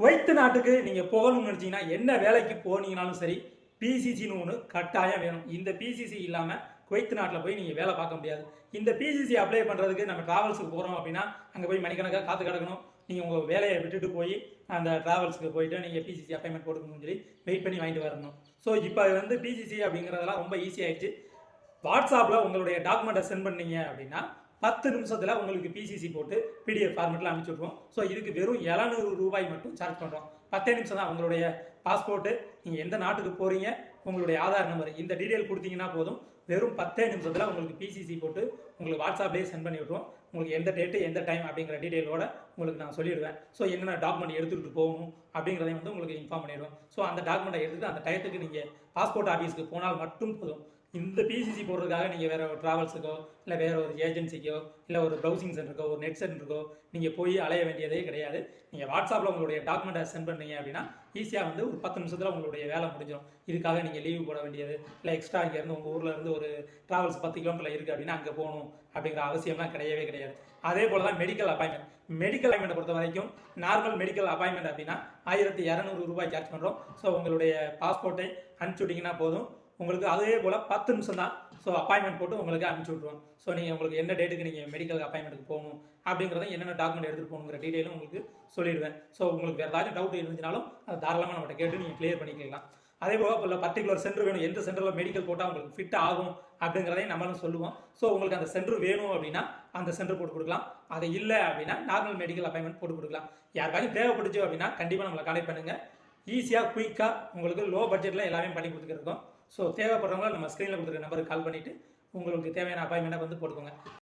Kuwait நாட்டுக்கு நீங்கள் போகணும்னு நினச்சிங்கன்னா என்ன வேலைக்கு போனீங்கனாலும் சரி பிசிசின்னு ஒன்று கட்டாயம் வேணும். இந்த பிசிசி இல்லாமல் குவைத்து நாட்டில் போய் நீங்கள் வேலை பார்க்க முடியாது. இந்த பிசிசி அப்ளை பண்ணுறதுக்கு நம்ம ட்ராவல்ஸுக்கு போகிறோம் அப்படின்னா அங்கே போய் மணிக்கணக்காக காத்து கிடக்கணும். நீங்கள் உங்கள் வேலையை விட்டுட்டு போய் அந்த ட்ராவல்ஸுக்கு போயிட்டு நீங்கள் பிசிசி அப்பாயின்மெண்ட் போட்டுக்கணும்னு சொல்லி வெயிட் பண்ணி வாங்கிட்டு வரணும். ஸோ இப்போ வந்து பிசிசி அப்படிங்கிறதெல்லாம் ரொம்ப ஈஸியாகிடுச்சு வாட்ஸ்அப்பில் உங்களுடைய டாக்குமெண்ட்டை சென்ட் பண்ணீங்க அப்படின்னா பத்து நிமிஷத்தில் உங்களுக்கு பிசிசி போட்டு பிடிஎஃப் ஃபார்மெட்டில் அனுப்பிச்சி விட்ருவோம் ஸோ இதுக்கு வெறும் எழுநூறு ரூபாய் மட்டும் சார்ஜ் பண்ணுறோம் பத்தே நிமிஷம் தான் உங்களுடைய பாஸ்போர்ட்டு நீங்கள் எந்த நாட்டுக்கு போகிறீங்க உங்களுடைய ஆதார் நம்பர் இந்த டீட்டெயில் கொடுத்தீங்கன்னா போதும். வெறும் பத்தே நிமிஷத்தில் உங்களுக்கு பிசிசி போட்டு உங்களுக்கு வாட்ஸ்அப்லேயே சென்ட் பண்ணி விட்ருவோம் உங்களுக்கு எந்த டேட்டு எந்த டைம் அப்படிங்கிற டீட்டெயிலோட உங்களுக்கு நான் சொல்லிடுவேன். ஸோ என்னென்ன டாக்குமெண்ட் எடுத்துகிட்டு போகணும் அப்படிங்கிறதையும் வந்து உங்களுக்கு இன்ஃபார்ம் பண்ணிடுவோம். ஸோ அந்த டாக்குமெண்ட்டை எடுத்துகிட்டு அந்த டயத்துக்கு நீங்கள் பாஸ்போர்ட் ஆஃபீஸ்க்கு போனால் மட்டும் போதும். இந்த பிசிசி போடுறதுக்காக நீங்கள் வேறு ஒரு ட்ராவல்ஸுக்கோ இல்லை வேறு ஒரு ஏஜென்சிக்கோ இல்லை ஒரு ப்ரௌசிங் சென்டருக்கோ ஒரு நெட் சென்டருக்கோ நீங்கள் போய் அலைய வேண்டியதே கிடையாது. நீங்கள் வாட்ஸ்அப்பில் உங்களுடைய டாக்குமெண்ட்டை சென்ட் பண்ணீங்க அப்படின்னா ஈஸியாக வந்து ஒரு பத்து நிமிஷத்தில் உங்களுடைய வேலை முடிஞ்சிடும் இதுக்காக நீங்கள் லீவு போட வேண்டியது. இல்லை எக்ஸ்ட்ரா இங்கேருந்து உங்கள் ஊரில் இருந்து ஒரு ட்ராவல்ஸ் பத்து கிலோமீட்டர் இருக்குது அப்படின்னா அங்கே போகணும் அப்படிங்கிற அவசியம்லாம் கிடையவே கிடையாது. அதே போல் தான் மெடிக்கல் அப்பாயின்மெண்ட் மெடிக்கல் அப்பாயின்மெண்ட் பொறுத்த வரைக்கும் நார்மல் மெடிக்கல் அப்பாயின்மெண்ட் அப்படின்னா ஆயிரத்தி இரநூறு ரூபாய் சார்ஜ் பண்ணுறோம் ஸோ உங்களுடைய பாஸ்போர்ட்டை அனுப்பிச்சுட்டிங்கன்னா போதும். உங்களுக்கு அதே போல் பத்து நிமிஷம் தான் ஸோ அப்பாயின்மெண்ட் போட்டு உங்களுக்கு அனுப்பிச்சி விட்ருவோம் ஸோ நீங்கள் உங்களுக்கு என்ன டேட்டுக்கு நீங்கள் மெடிக்கல் அப்பாயின்மெண்ட்டுக்கு போகணும் அப்படிங்கிறத என்னென்ன டாக்குமெண்ட் எடுத்துகிட்டு போகணுங்கிற டீட்டெயிலும் உங்களுக்கு சொல்லிடுவேன். ஸோ உங்களுக்கு வேறு ஏதாச்சும் டவுட் இருந்துச்சுனாலும் அது தாராளமாக நம்மகிட்ட கேட்டு நீங்கள் கிளியர் பண்ணிக்கலாம். அதே போல் இப்போ பர்டிகுலர் சென்டர் வேணும். எந்த சென்டரில் மெடிக்கல் போட்டால் உங்களுக்கு ஃபிட் ஆகும் அப்படிங்கிறதையும் நம்மளும் சொல்லுவோம். ஸோ உங்களுக்கு அந்த சென்டர் வேணும் அப்படின்னா அந்த சென்டர் போட்டு கொடுக்கலாம். அது இல்லை அப்படின்னா நார்மல் மெடிக்கல் அப்பாயின்மெண்ட் போட்டு கொடுக்கலாம். யாருக்காச்சும் தேவைப்படுச்சு அப்படின்னா கண்டிப்பாக நம்மளை கான்டெக்ட் பண்ணுங்கள் ஈஸியாக குயிக்காக உங்களுக்கு லோ பட்ஜெட்டில் எல்லாமே பண்ணி கொடுத்துருக்கோம் ஸோ தேவைப்படுறவங்க நம்ம ஸ்க்ரீனில் கொடுத்துருக்க நம்பருக்கு கால் பண்ணிவிட்டு உங்களுக்கு தேவையான அப்பாயின்மெண்ட்டை வந்து போட்டுக்கோங்க.